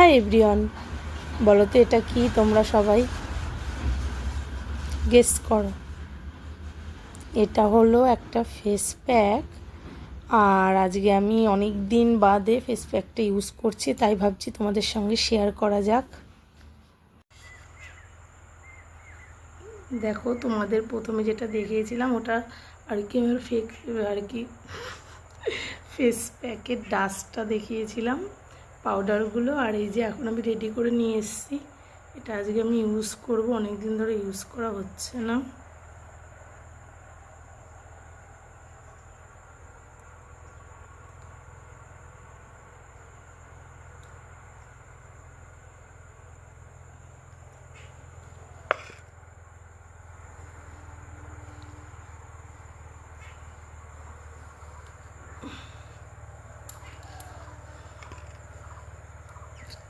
হ্যাঁ এভরিওয়ান? বলো তো, এটা কি? তোমরা সবাই গেস করো। এটা হলো একটা ফেস প্যাক আর আজকে আমি অনেক দিন বাদে ফেস প্যাকটা ইউজ করছি, তাই ভাবছি তোমাদের সঙ্গে শেয়ার করা যাক। দেখো, তোমাদের প্রথমে যেটা দেখিয়েছিলাম, ওটা আর কি আমার ফেক আর কি ফেস প্যাকের ডাস্টটা দেখিয়েছিলাম। পাউডারগুলো আর এই যে এখন আমি রেডি করে নিয়ে এসেছি। এটা আজকে আমি ইউজ করব অনেক দিন ধরে ইউজ করা হচ্ছে না।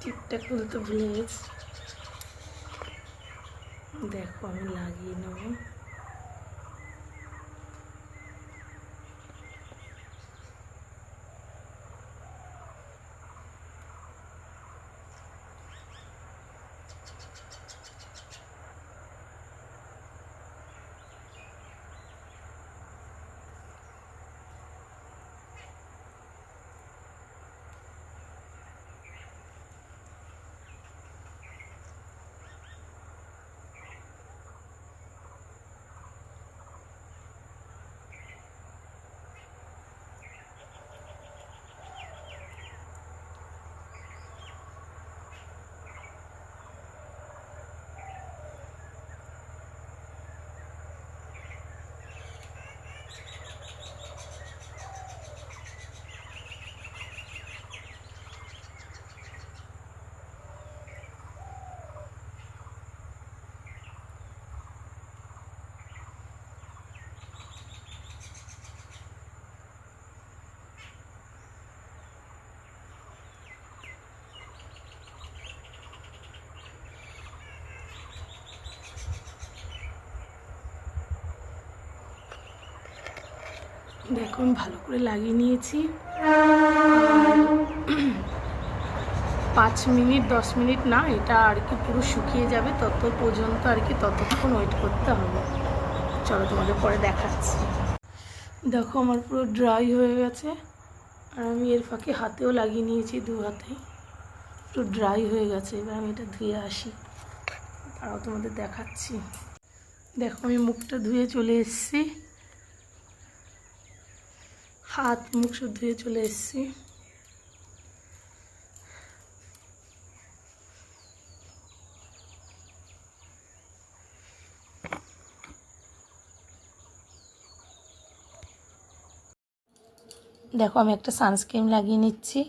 টিপটা খুলতে ভুলে গেছি। দেখো আমি লাগিয়ে নেব। দেখো আমি ভালো করে লাগিয়ে নিয়েছি। পাঁচ মিনিট, দশ মিনিট না, এটা আর কি পুরো শুকিয়ে যাবে, তত পর্যন্ত আর কি ততক্ষণ ওয়েট করতে হবে। চলো তোমাদের পরে দেখাচ্ছি। দেখো, আমার পুরো ড্রাই হয়ে গেছে। আর আমি এর ফাঁকে হাতেও লাগিয়ে নিয়েছি, দু হাতেই পুরো ড্রাই হয়ে গেছে, এবার আমি এটা ধুয়ে আসি। তারাও তোমাদের দেখাচ্ছি। দেখো, আমি মুখটা ধুয়ে চলে এসেছি। হাত মুখ সব ধুয়ে চলে এসেছি। দেখো, আমি একটা সানস্ক্রিন লাগিয়ে নিচ্ছি।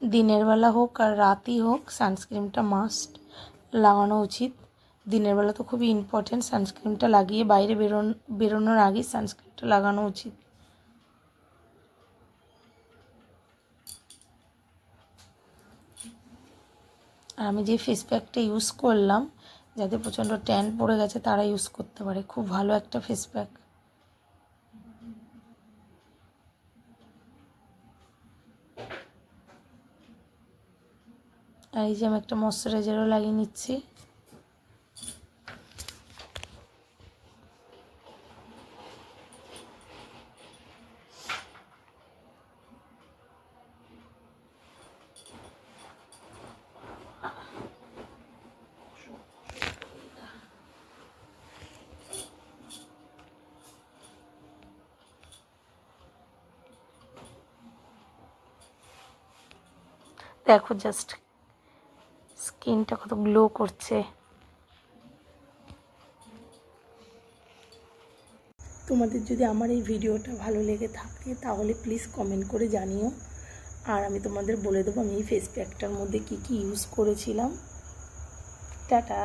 দিনের বেলা হোক আর রাতই হোক সানস্ক্রিনটা মাস্ট লাগানো উচিত। দিনের বেলা তো খুবই ইম্পর্টেন্ট সানস্ক্রিনটা লাগিয়ে বাইরে বেরোন, বেরোনোর আগে সানস্ক্রিনটা লাগানো উচিত। আর আমি যে ফেস প্যাকটা ইউজ করলাম, যাদের প্রচণ্ড ট্যান পড়ে গেছে তারা ইউজ করতে পারে। খুব ভালো একটা ফেস প্যাক আর এই যে আমি একটা ময়শ্চারাইজারও লাগিয়ে নিচ্ছি। দেখো জাস্ট স্কিনটা কত গ্লো করছে। তোমাদের যদি আমার এই ভিডিওটা ভালো লেগে থাকে, তাহলে প্লিজ কমেন্ট করে জানিও। আর আমি তোমাদের বলে দেবো আমি এই ফেস প্যাকটার মধ্যে কী কী ইউজ করেছিলাম। টাটা।